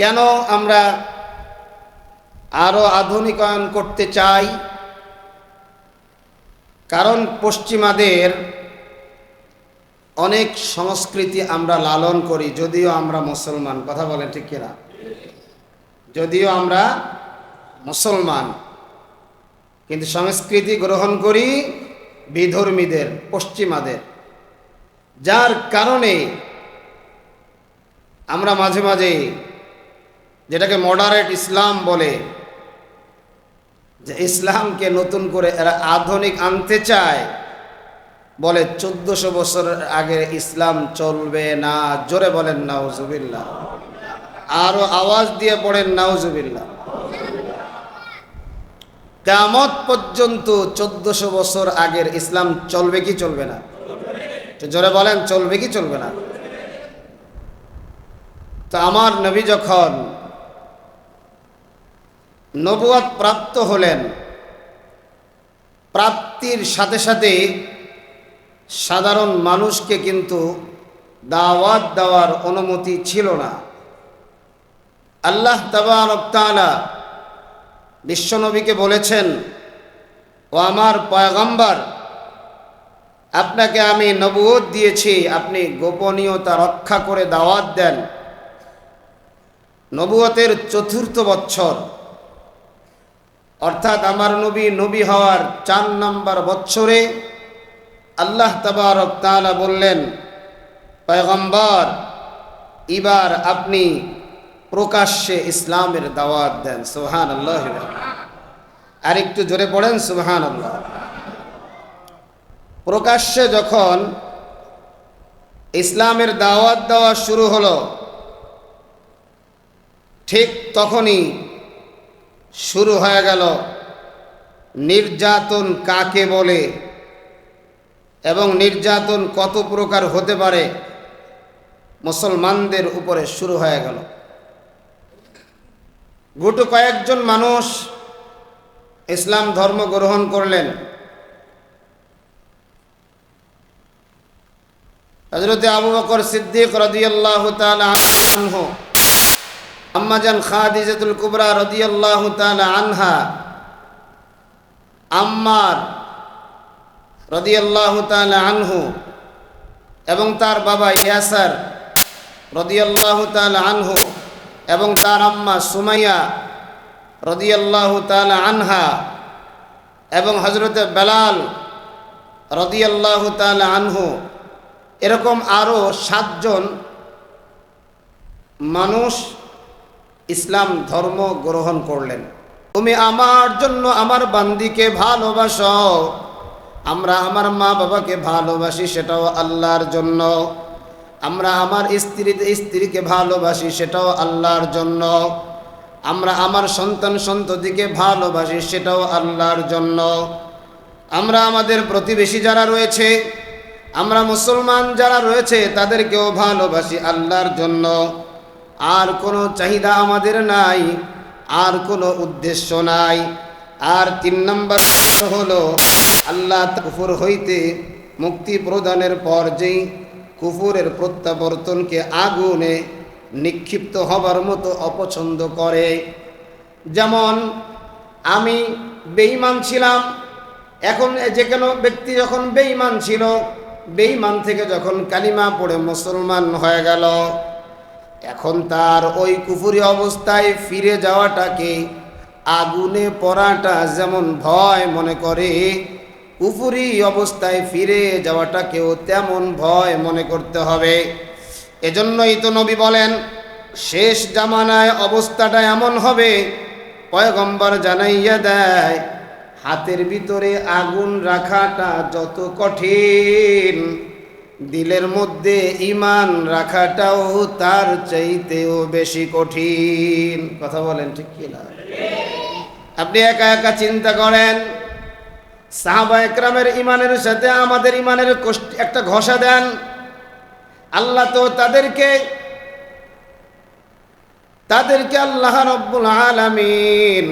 কেন আমরা আরও আধুনিকায়ন করতে চাই? কারণ পশ্চিমাদের অনেক সংস্কৃতি আমরা লালন করি, যদিও আমরা মুসলমান। কথা বলেন ঠিক কিনা? যদিও আমরা মুসলমান, কিন্তু সংস্কৃতি গ্রহণ করি বিধর্মীদের, পশ্চিমাদের। যার কারণে আমরা মাঝে মাঝে যেটাকে মডারেট ইসলাম বলে, যে ইসলামকে নতুন করে এরা আধুনিক আনতে চায়, বলে চোদ্দশো বছর আগে ইসলাম চলবে না, জোরে বলেন নাউজুবিল্লাহ। আরও আওয়াজ দিয়ে পড়েন নাউজুবিল্লাহ। কামত পর্যন্ত চোদ্দশো বছর আগের ইসলাম চলবে কি চলবে না? জোরে বলেন, চলবে কি চলবে না? তো আমার নবী যখন নবুয়াত প্রাপ্ত হলেন। প্রাপ্তির সাথে সাথে সাধারণ মানুষকে কিন্তু দাওয়াত দেওয়ার অনুমতি ছিল না। আল্লাহ তাবারকালা বিশ্বনবীকে বলেছেন, ও আমার পয়গম্বর, আপনাকে আমি নবুয়ত দিয়েছি, আপনি গোপনীয়তা রক্ষা করে দাওয়াত দেন। নবুয়তের চতুর্থ বৎসর অর্থাৎ আমার নবী নবী হওয়ার চার নম্বর বৎসরে আল্লাহ তাবারক তাআলা বললেন, পয়গম্বর, এবার আপনি প্রকাশ্যে ইসলামের দাওয়াত দেন। সুহান আল্লাহ আর একটু জোরে পড়েন সুহান আল্লাহ প্রকাশ্যে যখন ইসলামের দাওয়াত দেওয়া শুরু হলো, ঠিক তখনই শুরু হয়ে গেল। নির্যাতন কাকে বলে এবং নির্যাতন কত প্রকার হতে পারে? মুসলমানদের উপরে শুরু হয়ে গেল। গোটু কয়েকজন মানুষ ইসলাম ধর্ম গ্রহণ করলেন। হজরত আবু বকর সিদ্দিক রদিয়াল্লাহ আনহু আম্মাজান খাদিজাতুল কুবরা রদিয়াল্লাহ তাআলা আনহা, আম্মার রদিয়াল্লাহ তাআলা আনহু এবং তার বাবা ইয়াসার রদিয়াল্লাহ তাআলা আনহু এবং তার আম্মা সুমাইয়া রদিয়াল্লাহ তাআলা আনহা এবং হজরতে বেলাল রদিয়াল্লাহ তাআলা আনহু, এরকম আরও সাতজন মানুষ ইসলাম ধর্ম গ্রহণ করলেন। তুমি আমার জন্য আমার বান্দিকে ভালোবাসো। আমরা আমার মা বাবাকে ভালোবাসি, সেটাও আল্লাহর জন্য। আমরা আমার স্ত্রী, স্ত্রীকে ভালোবাসি, সেটাও আল্লাহর জন্য। আমরা আমার সন্তান সন্ততিকে ভালোবাসি, সেটাও আল্লাহর জন্য। আমরা আমাদের প্রতিবেশী যারা রয়েছে, আমরা মুসলমান যারা রয়েছে, তাদেরকেও ভালোবাসি আল্লাহর জন্য। আর কোনো চাহিদা আমাদের নাই, আর কোনো উদ্দেশ্য নাই। আর তিন নম্বর হলো আল্লাহ কুফুর হইতে মুক্তি প্রদানের পর যেই কুফুরের প্রত্যাবর্তনকে আগুনে নিক্ষিপ্ত হবার মতো অপছন্দ করে। যেমন, আমি বেঈমান ছিলাম, এখন যে কোনো ব্যক্তি যখন বেঈমান ছিল, বেঈমান থেকে যখন কালিমা পড়ে মুসলমান হয়ে গেল এখন তার ওই কুফুরি অবস্থায় ফিরে যাওয়াটাকে আগুনে পড়াটা যেমন ভয় মনে করে, কুফুরি অবস্থায় ফিরে যাওয়াটাকেও তেমন ভয় মনে করতে হবে। এজন্যই তো নবী বলেন, শেষ জামানায় অবস্থাটা এমন হবে, পয়গম্বর জানাইয়া দেয়, হাতের ভিতরে আগুন রাখাটা যত কঠিন। দিলের মধ্যে ইমান রাখাটাও তার চাইতেও বেশি কঠিন। কথা বলেন, ঠিক কিনা আপনি একা একা চিন্তা করেন, সাহাবা একরামের ইমানের সাথে আমাদের ইমানের একটা ঘষা দেন। আল্লাহ তো তাদেরকে তাদেরকে আল্লাহ রব্বুল আলামিন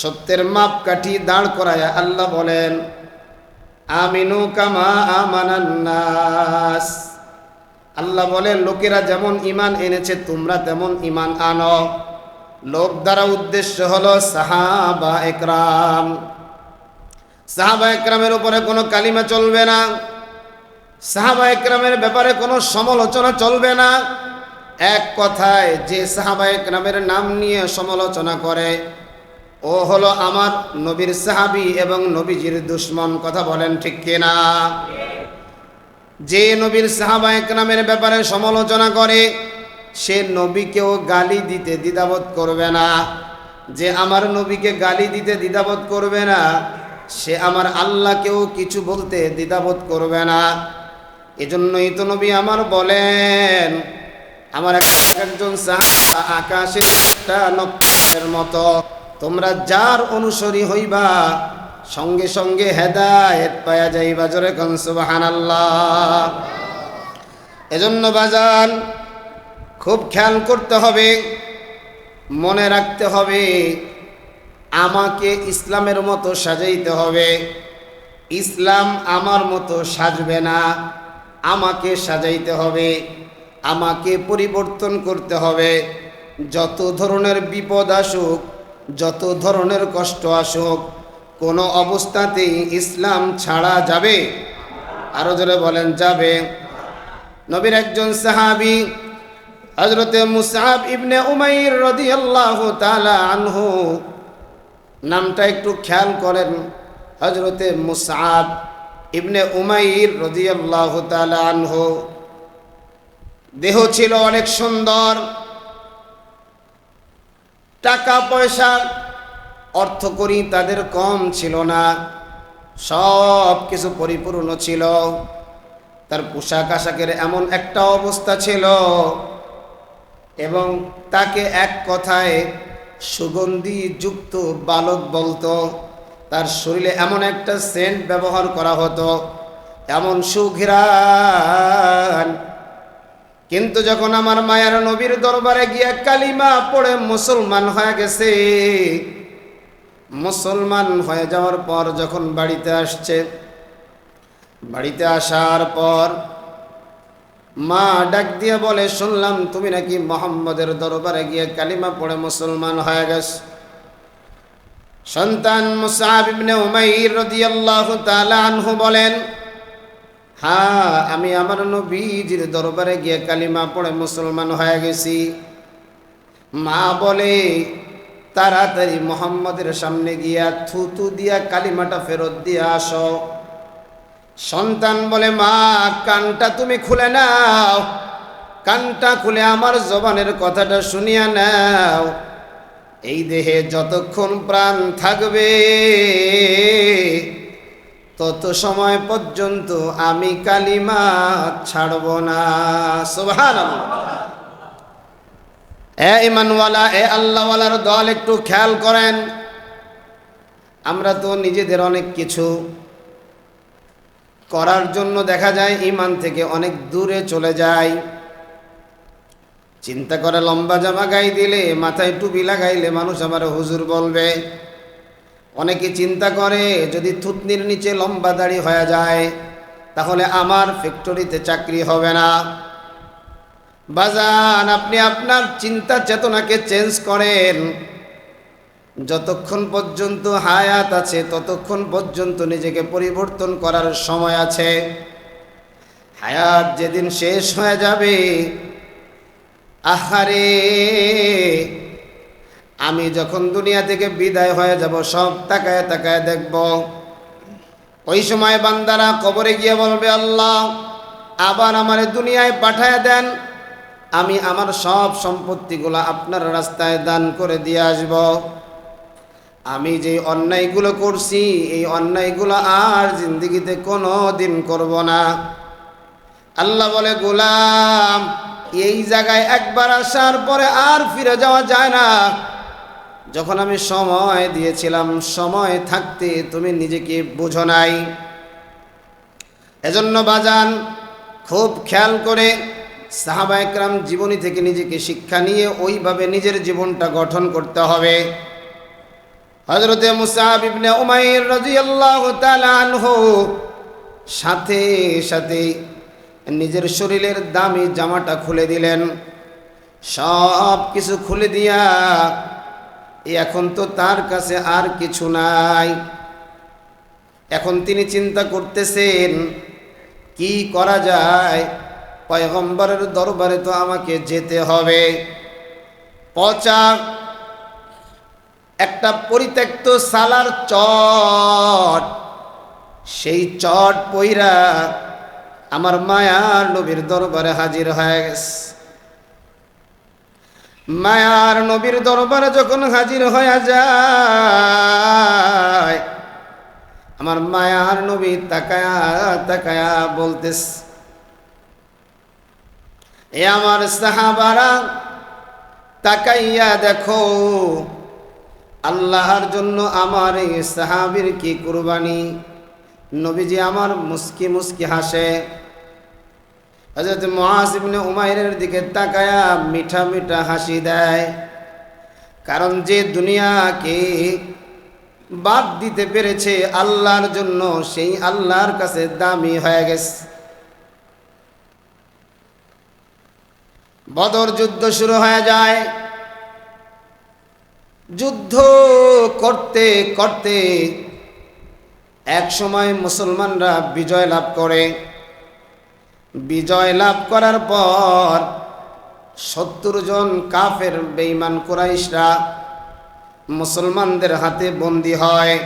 সত্যের মাপ কাঠি দাঁড় করায় আল্লাহ বলেন আমিনু কামা আমানান্নাস। আল্লাহ বলে লোকেরা যেমন ইমান এনেছে, তোমরা তেমন ইমান আনো। লোক দ্বারা উদ্দেশ্য হলো সাহাবা একরাম। সাহাবা একরামের উপরে কোনো কালিমা চলবে না। সাহাবা একরামের ব্যাপারে কোনো সমালোচনা চলবে না। এক কথায়, যে সাহাবা একরামের নাম নিয়ে সমালোচনা করে ও হলো আমার নবীর সাহাবি এবং নবীজির দুশ্মন, কথা বলেন ঠিক কিনা? যে নবীর সাহাবা একরামের ব্যাপারে সমালোচনা করে, সে নবীকেও গালি দিতে দ্বিধাবোধ করবে না। যে আমার নবীকে গালি দিতে দ্বিধাবোধ করবে না, সে আমার আল্লাহকেও কিছু বলতে দ্বিধাবোধ করবে না। এজন্যই তো নবী আমার বলেন, আমার এক- একজন সাহাবা আকাশের একটা নক্ষত্রের মতো। তোমরা যার অনুসরী হইবা, সঙ্গে সঙ্গে হেদায়েত পায়া যাইবা। জোরে কন, সুবহানাল্লাহ। এজন্য বাজান, খুব খেয়াল করতে হবে, মনে রাখতে হবে, আমাকে ইসলামের মতো সাজাইতে হবে। ইসলাম আমার মতো সাজবে না, আমাকে সাজাইতে হবে, আমাকে পরিবর্তন করতে হবে। যত ধরনের বিপদ আসুক যত ধরনের কষ্ট আসুক, কোনো অবস্থাতেই ইসলাম ছাড়া যাবে। আরও জোরে বলেন, যাবে। নবীর একজন সাহাবী হজরতে মুসাব ইবনে উমাইর রদিয়াল্লাহু তাআলা আনহু, নামটা একটু খেয়াল করেন। হজরতে মুসাব ইবনে উমাইর রদিয়াল্লাহু তাআলা আনহু, দেহ ছিল অনেক সুন্দর। টাকা পয়সা অর্থ করি তাদের কম ছিল না। সব কিছু পরিপূর্ণ ছিল। তার পোশাক আশাকের এমন একটা অবস্থা ছিল এবং তাকে এক কথায় সুগন্ধি যুক্ত বালক বলতো, তার শরীরে এমন একটা সেন্ট ব্যবহার করা হতো, এমন সুঘিরান কিন্তু যখন আমার মায়ের নবীর দরবারে গিয়ে কালিমা পড়ে মুসলমান হয়ে গেছে, মুসলমান হয়ে যাওয়ার পর যখন বাড়িতে আসছে, বাড়িতে আসার পর মা ডাক দিয়ে বলে, শুনলাম তুমি নাকি মোহাম্মদের দরবারে গিয়ে কালিমা পড়ে মুসলমান হয়ে গেছ। সন্তান মুসাব ইবনে উমাইর রাদিয়াল্লাহু আনহু বলেন হ্যাঁ আমি আমার নবীজির দরবারে গিয়ে কালিমা পড়ে মুসলমান হয়ে গেছি। মা বলে, তাড়াতাড়ি মোহাম্মদের সামনে গিয়া থুতু দিয়া কালিমাটা ফেরত দিয়ে আসো। সন্তান বলে, মা, কানটা তুমি খুলে নাও। কানটা খুলে আমার জবানের কথাটা শুনিয়া নাও। এই দেহে যতক্ষণ প্রাণ থাকবে তত সময় পর্যন্ত আমি কালিমা ছাড়ব না। সুবহান এ ইমানওয়ালা, এ আল্লাহওয়ালার দল একটু খেয়াল করেন। আমরা তো নিজেদের অনেক কিছু করার জন্য দেখা যায়, ইমান থেকে অনেক দূরে চলে যায়। চিন্তা করে লম্বা জামা গাই দিলে, মাথায় টুপি লাগাইলে মানুষ আমার হুজুর বলবে। অনেকে চিন্তা করে, যদি থুতনির নিচে লম্বা দাড়ি হয়ে যায়, তাহলে আমার ফ্যাক্টরিতে চাকরি হবে না। বাজান, আপনি আপনার চিন্তা চেতনাকে চেঞ্জ করেন। যতক্ষণ পর্যন্ত হায়াত আছে, ততক্ষণ পর্যন্ত নিজেকে পরিবর্তন করার সময় আছে। হায়াত যেদিন শেষ হয়ে যাবে, আহারে আমি যখন দুনিয়া থেকে বিদায় হয়ে যাব, সব তাকায় তাকায় দেখব। ওই সময় বান্দারা কবরে গিয়ে বলবে, আল্লাহ, আবার আমার দুনিয়ায় পাঠায় দেন। আমি আমার সব সম্পত্তিগুলো আপনার রাস্তায় দান করে দিয়ে আসব। আমি যে অন্যায়গুলো করছি, এই অন্যায়গুলো আর জিন্দগিতে কোনো দিন করব না। আল্লাহ বলে, গোলাম, এই জায়গায় একবার আসার পরে আর ফিরে যাওয়া যায় না। যখন আমি সময় দিয়েছিলাম, সময় থাকতে তুমি নিজেকে বুঝো নাই। এজন্য বাজান, খুব খেয়াল করে সাহাবা একরাম জীবনী থেকে নিজেকে শিক্ষা নিয়ে ওইভাবে নিজের জীবনটা গঠন করতে হবে। হজরতে মুসাহাব উমাইর রাদিয়াল্লাহু তাআলা আনহু সাথে সাথে নিজের শরীরের দামি জামাটা খুলে দিলেন। সব কিছু খুলে দিয়া এখন তো তার কাছে আর কিছু নাই। এখন তিনি চিন্তা করতেছেন, কি করা যায়? পয়গম্বরের দরবারে তো আমাকে যেতে হবে। পচা একটা পরিত্যক্ত সালার চট। সেই চট পইরা আমার মায়ার নবীর দরবারে হাজির হয়ে গেছে। মায়ার নবীর দরবারে যখন হাজির হয়ে যায়, আমার মায়ার নবী তাকায়া তাকায়া বলতেস এ আমার সাহাবারা, তাকাইয়া দেখো, আল্লাহর জন্য আমার এই সাহাবির কি কুরবানি? নবীজি আমার মুস্কি মুস্কি হাসে। হজরত মহাজ ইবনে উমাইরের দিকে তাকায়া মিঠা মিঠা হাসি দেয়। কারণ যে দুনিয়াকে বাদ দিতে পেরেছে আল্লাহর জন্য, সেই আল্লাহর কাছে দামি হয়ে গেছে। বদর যুদ্ধ শুরু হয়ে যায়। যুদ্ধ করতে করতে এক সময় মুসলমানরা বিজয় লাভ করে। বিজয় লাভ করার পর সত্তর জন কাফের বেইমান কুরাইশরা মুসলমানদের হাতে বন্দী হয়।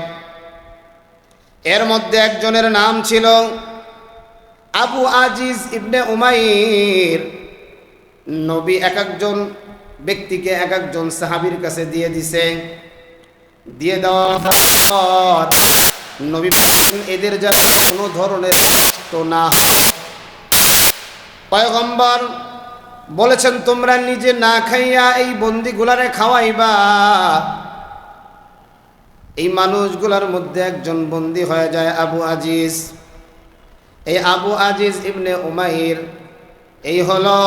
এর মধ্যে একজনের নাম ছিল আবু আজিজ ইবনে উমাইর। নবী এক একজন ব্যক্তিকে এক একজন সাহাবির কাছে দিয়ে দিছে। দিয়ে দেওয়ার নবী এদের যা কোনো ধরনের না পয়গম্বর বলেছেন, তোমরা নিজে না খাইয়া এই বন্দিগুলারে খাওয়াইবা। এই মানুষগুলার মধ্যে একজন বন্দি হয়ে যায় আবু আজিজ। এই আবু আজিজ ইবনে উমাইর, এই হলো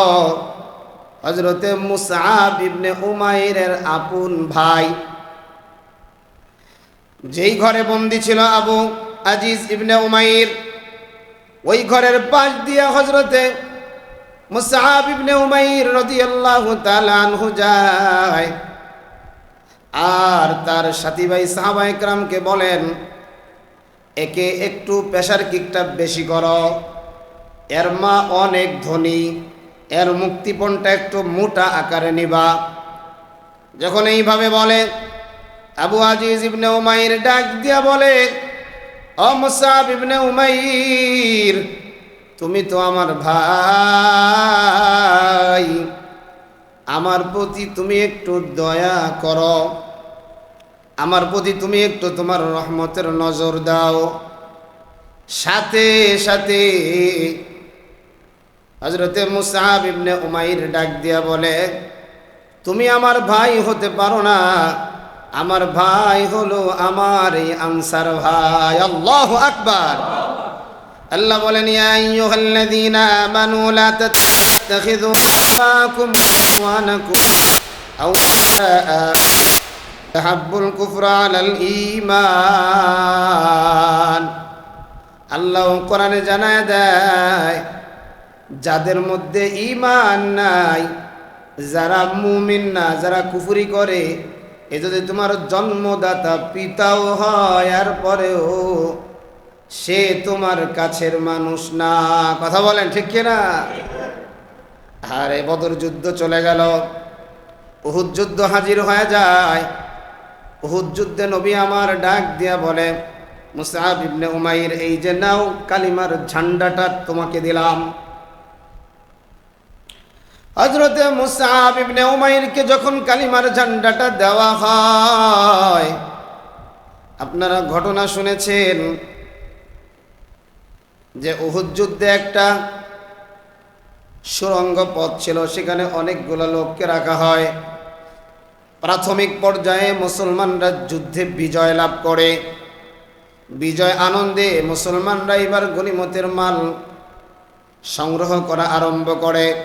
হজরতে মুসাব ইবনে উমাইরের আপন ভাই। যেই ঘরে বন্দি ছিল আবু আজিজ ইবনে উমাইর, ওই ঘরের পাশ দিয়ে হজরতে আর তার সাথী ভাই সাহাবা একরামকে বলেন, একে একটু প্রেশার কিকটা বেশি করো। এর মা অনেক ধনী, এর মুক্তিপণটা একটু মোটা আকারে নিবা। যখন এইভাবে বলে, আবু আজিজ ইবনে উমাইর ডাক দিয়া বলে, ও মুসাব ইবনে উমাইর তুমি তো আমার ভাই। আমার প্রতি তুমি একটু দয়া করো। আমার প্রতি তুমি একটু তোমার রহমতের নজর দাও। সাথে সাথে হজরতে মুসাহাব ইবনে উমাইর ডাক দিয়া বলে, তুমি আমার ভাই হতে পারো না। আমার ভাই হলো আমার এই আনসার ভাই। আল্লাহ আকবার। আল্লাহ বলেন, ইয়া আইয়ুহাল্লাযীনা আমানু, লা আবাকুম ওয়া আনাকুম আওলিয়া তাহাব্বুল কুফরা আলাল ঈমান। আল্লাহ কোরআনে জানায় দেয়, যাদের মধ্যে ঈমান নাই, যারা মুমিন না, যারা কুফরি করে, এ যদি তোমার জন্মদাতা পিতাও হয়, আর পরেও সে তোমার কাছের মানুষ না। কথা বলেন, ঠিক কিনা? আরে, বদর যুদ্ধ চলে গেল। উহুদ যুদ্ধ হাজির হয়ে যায়। উহুদ যুদ্ধে নবী আমার ডাক দিয়া বলে মুসাহাব ইবনে উমাইর, এই যে নাও কালিমার ঝান্ডাটা তোমাকে দিলাম। হজরতে মুসাহাব ইবনে উমাইরকে যখন কালিমার ঝান্ডাটা দেওয়া হয়, আপনারা ঘটনা শুনেছেন যে উহুদ যুদ্ধে একটা সুরঙ্গ পথ ছিল, সেখানে অনেকগুলো লোককে রাখা হয়। প্রাথমিক পর্যায়ে মুসলমানরা যুদ্ধে বিজয় লাভ করে। বিজয় আনন্দে মুসলমানরা এবার গনিমতের মাল সংগ্রহ করা আরম্ভ করে।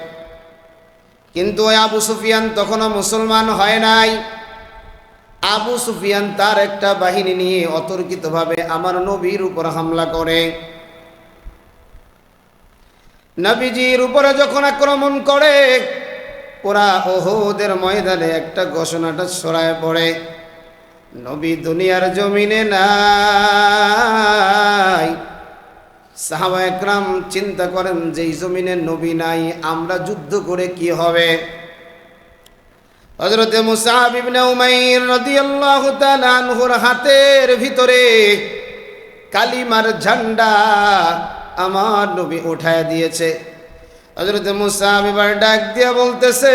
কিন্তু ওই আবু সুফিয়ান তখনও মুসলমান হয় নাই। আবু সুফিয়ান তার একটা বাহিনী নিয়ে অতর্কিতভাবে আমার নবীর উপর হামলা করে। নবীজির উপরে যখন আক্রমণ করে, ওরা ওহুদের ময়দানে একটা ঘোষণাটা ছড়ায় পড়ে, নবী দুনিয়ার জমিনে নাই। সাহাবা একরাম চিন্তা করেন যে এই জমিনে নবী নাই, আমরা যুদ্ধ করে কি হবে? হজরতে মুসাহাব হাতের ভিতরে কালিমার ঝান্ডা আমার নবী উঠায় দিয়েছে। হজরতে মুসাহাব এবার ডাক দিয়া বলতেছে,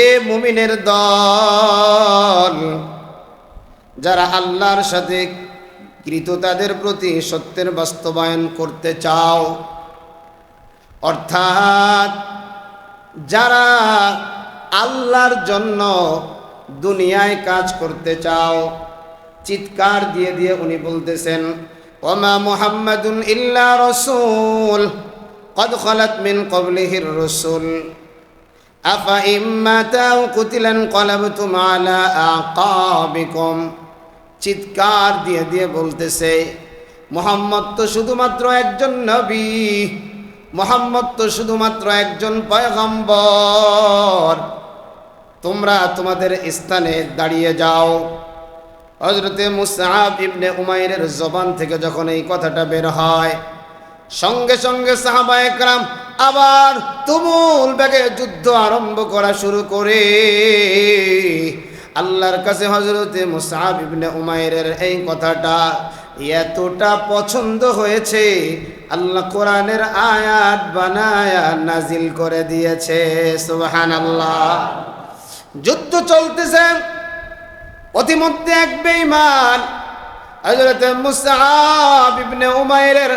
এ মুমিনের দল, যারা আল্লাহর সাথে কৃততাদের প্রতি সত্যের বাস্তবায়ন করতে চাও, অর্থাৎ যারা আল্লাহর জন্য দুনিয়ায় কাজ করতে চাও, চিৎকার দিয়ে দিয়ে উনি বলতেছেন ওমা মুহাম্মাদুন ইল্লা রসুল قد خلت من قبله الرسل أفإن مات أو قتل انقلبتم على أعقابكم চিৎকার দিয়ে দিয়ে বলতেছে মোহাম্মদ তো শুধুমাত্র একজন নবী মোহাম্মদ তো শুধুমাত্র একজন পয়গম্বর তোমরা তোমাদের স্থানে দাঁড়িয়ে যাও হজরতে মুসাহাব ইবনে উমাইরের জবান থেকে যখন এই কথাটা বের হয়, সঙ্গে সঙ্গে সাহাবা একরাম আবার তুমুল বেগে যুদ্ধ আরম্ভ করা শুরু করে। আল্লাহর কাছে হজরতে মুসাহাব ইবনে উমাইরের এই কথাটা এতটা পছন্দ হয়েছে, আল্লাহ কোরআনের আয়াত বানায়া নাজিল করে দিয়েছে, সুবহানাল্লাহ। যুদ্ধ চলতেছে অতিমধ্যে এক বেঈমান হযরত মুসআব ইবনে উমাইরের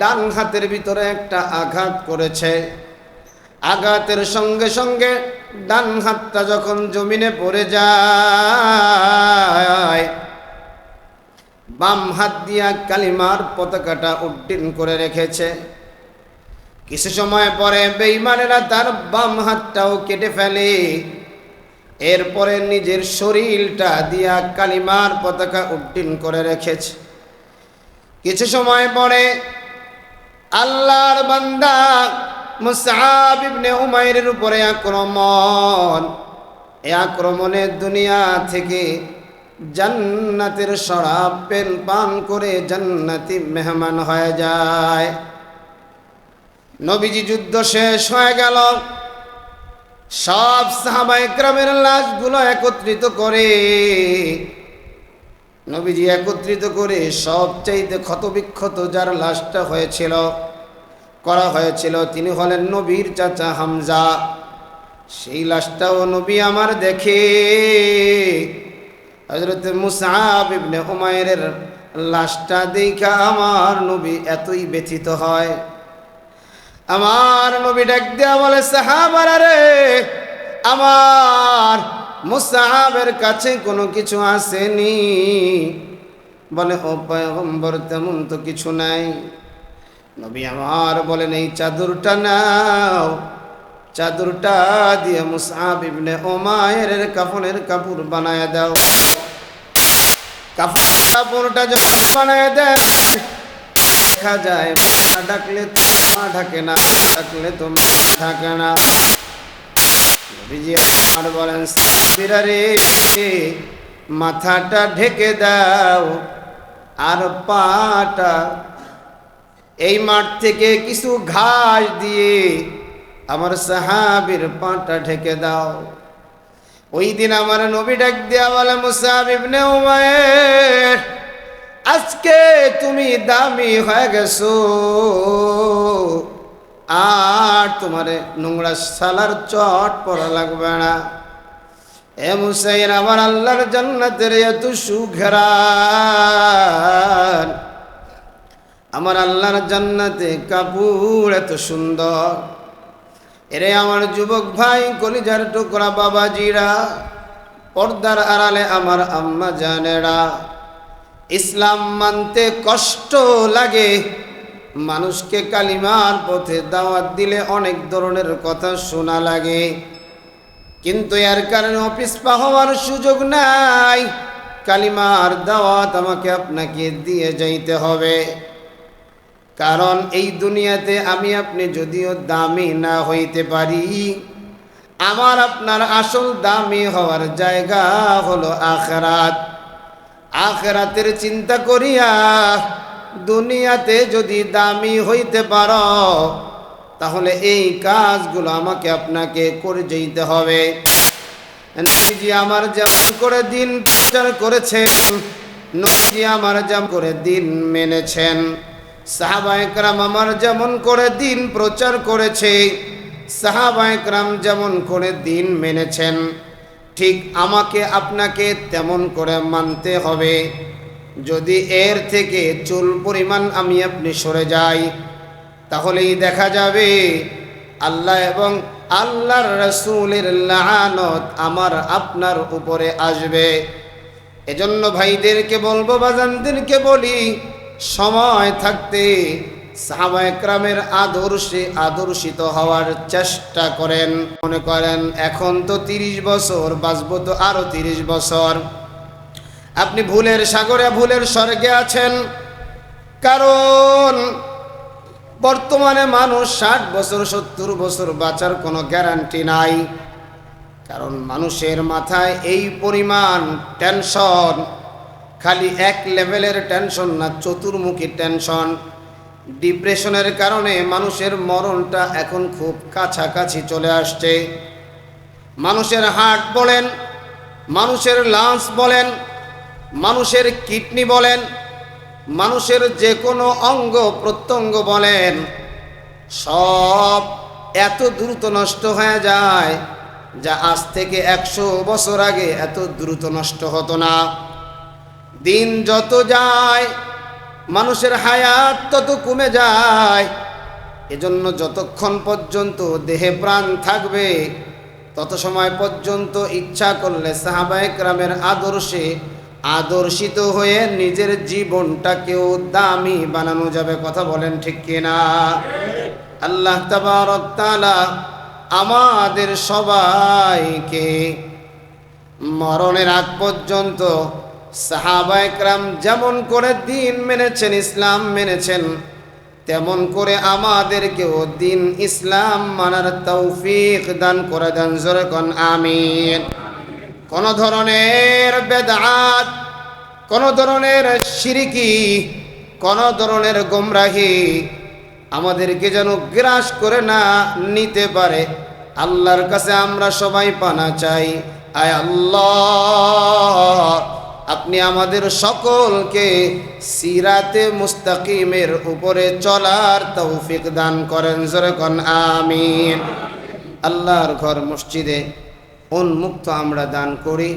ডান হাতের ভিতরে একটা আঘাত করেছে। আঘাতের সঙ্গে সঙ্গে ডান হাতটা যখন জমিনে পড়ে যায়, বাম হাত দিয়া কালিমার পতাকাটা উড্ডীন করে রেখেছে। কিছু সময় পরে বেইমানেরা তার বাম হাতটাও কেটে ফেলে। এরপরে নিজের শরীরটা দিয়া কালিমার পতাকা উড্ডীন করে রেখেছে। কিছু সময় পরে আল্লাহর বান্দা মুসাহাব ইবনে উমাইরের উপরে আক্রমণ। এই আক্রমণে দুনিয়া থেকে জান্নাতের শরাব, পেন, পান করে জান্নাতি মেহমান হয়ে যায়। নবীজি যুদ্ধ শেষ হয়ে গেল। সব গ্রামের লাশগুলো একত্রিত করে, নবীজি একত্রিত করে সব চাইতে ক্ষতবিক্ষত যার লাশটা হয়েছিল, করা হয়েছিল, তিনি হলেন নবীর চাচা হামজা। সেই লাশটাও নবী আমার দেখে। হজরত মুসাব উমায়ের লাশটা দেখা আমার নবী এতই ব্যথিত হয়। আমার নবী ডাক দেয়া বলে, সাহাবারা রে, আমার মুসাহাবের কাছে কোনো কিছু আসেনি। বলে, ও পয়গম্বর, তেমন তো কিছু নাই। নবী আমার বলেন, এই চাদরটা নাও। চাদরটা দিয়ে মুসাহাব ইবনে ওমায়ের কাফনের কাপড় বানায় দাও। কাপড় কাপড়টা যখন বানায় দেয় দেখা যায়। মা ডাকলে তো মা ঢাকে না, ডাকলে তো মা ঢাকে না। বলেন মাথাটা ঢেকে দাও আর পাটা এই মাঠ থেকে কিছু ঘাস দিয়ে আমার সাহাবির পাটা ঢেকে দাও। ওই দিন আমার নবী ডাক দেওয়া বলে মুসাহাব ইবনে উমায়ের আজকে তুমি দামি হয়ে গেছো। আর তোমার নোংরা সালার চট পড়া লাগবে না। এ মুসাইন আমার আল্লাহর জান্নাতের এত সুঘেরান আমার আল্লাহর জান্নাতে কাপড় এত সুন্দর। এরে আমার যুবক ভাই, কলিজার টুকরা বাবাজিরা, পর্দার আড়ালে আমার আম্মা জানেরা। ইসলাম মানতে কষ্ট লাগে। মানুষকে কালিমার পথে দাওয়াত দিলে অনেক ধরনের কথা শোনা লাগে। কিন্তু এর কারণে অফিস পা হওয়ার সুযোগ নাই। কালিমার দাওয়াত আমাকে আপনাকে দিয়ে যাইতে হবে। কারণ এই দুনিয়াতে আমি আপনি যদিও দামি না হইতে পারি, আমার আপনার আসল দামি হওয়ার জায়গা হলো আখরাত। আখরাতের চিন্তা করিয়া দুনিয়াতে যদি দামি হইতে পারো, তাহলে এই কাজগুলো আমাকে আপনাকে করে যেতে হবে। নবীজি আমার যেমন করে দিন প্রচার করেছেন, নবীজি আমার যেমন করে দিন মেনেছেন। সাহাবা একরাম আমার যেমন করে দিন প্রচার করেছে, সাহাবা একরাম যেমন করে দিন মেনেছেন। ঠিক আমাকে আপনাকে তেমন করে মানতে হবে। যদি এর থেকে চুল পরিমাণ আমি আপনি সরে যাই, তাহলেই দেখা যাবে আল্লাহ এবং আল্লাহর রসুলের লানত আমার আপনার উপরে আসবে। এজন্য ভাইদেরকে বলব, বাজানদেরকে বলি, সময় থাকতে সাহাবা একরামের আদর্শে আদর্শিত হওয়ার চেষ্টা করেন। মনে করেন, এখন তো তিরিশ বছর, বাঁচবো তো আরও তিরিশ বছর। আপনি ভুলের সাগরে, ভুলের স্বর্গে আছেন। কারণ বর্তমানে মানুষ ষাট বছর, সত্তর বছর বাঁচার কোনো গ্যারান্টি নাই। কারণ মানুষের মাথায় এই পরিমাণ টেনশন, খালি এক লেভেলের টেনশন না, চতুর্মুখী টেনশন। ডিপ্রেশনের কারণে মানুষের মরণটা এখন খুব কাছাকাছি চলে আসছে। মানুষের হার্ট বলেন, মানুষের লাংস বলেন, মানুষের কিডনি বলেন, মানুষের যে কোনো অঙ্গ প্রত্যঙ্গ বলেন, সব এত দ্রুত নষ্ট হয়ে যায় যা আজ থেকে একশো বছর আগে এত দ্রুত নষ্ট হতো না। দিন যত যায় মানুষের হায়াত তত কমে যায়। এজন্য যতক্ষণ পর্যন্ত দেহে প্রাণ থাকবে, তত সময় পর্যন্ত ইচ্ছা করলে সাহাবায়ক রামের আদর্শে আদর্শিত হয়ে নিজের জীবনটাকেও দামি বানানো যাবে। কথা বলেন ঠিক কিনা? আল্লাহ তাআলা আমাদের সবাইকে মরণের আগ পর্যন্ত সাহাবায়করাম যেমন করে দিন মেনেছেন, ইসলাম মেনেছেন, তেমন করে আমাদেরকেও দিন ইসলাম মানার তৌফিক দান করে দেন, জোরে কোন, আমিন। কোন ধরনের বেদাত, কোন ধরনের সিরিকি কোন ধরনের গোমরাহি আমাদেরকে যেন গ্রাস করে না নিতে পারে, আল্লাহর কাছে আমরা সবাই পানা চাই। আয় আল্লাহ! আপনি আমাদের সকলকে সিরাতে মুস্তাকিমের উপরে চলার তৌফিক দান করেন যেরকম আমিন। আল্লাহর ঘর মসজিদে উন্মুক্ত আমরা দান করি।